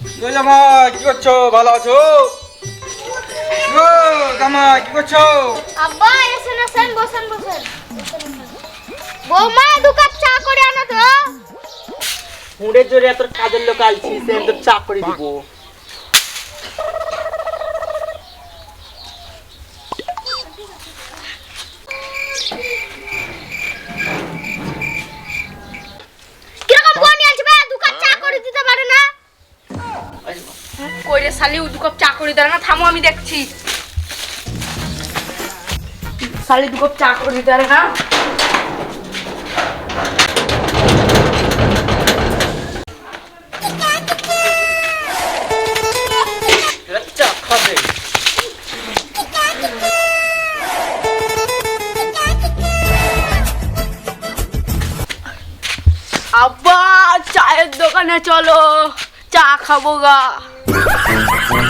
গো জামা কি করছ? ভালো আছো? গো জামা কি করছ? আব্বা এসেন এসেন বসেন বসেন বৌমা দু কাপ চা করে আনো তো। হুঁড়ের জোরে এত কাজের লোক আলছি সে তোর চা করে দিব কীরকম বনি আছে বে দু কাপ চা করে দিতে পারে না কইরে শালি দু কাপ চা করে দেয় না থামো আমি দেখছি। দু কাপ চা করে না। আব্বা চায়ের দোকানে চলো। চা খাব গা।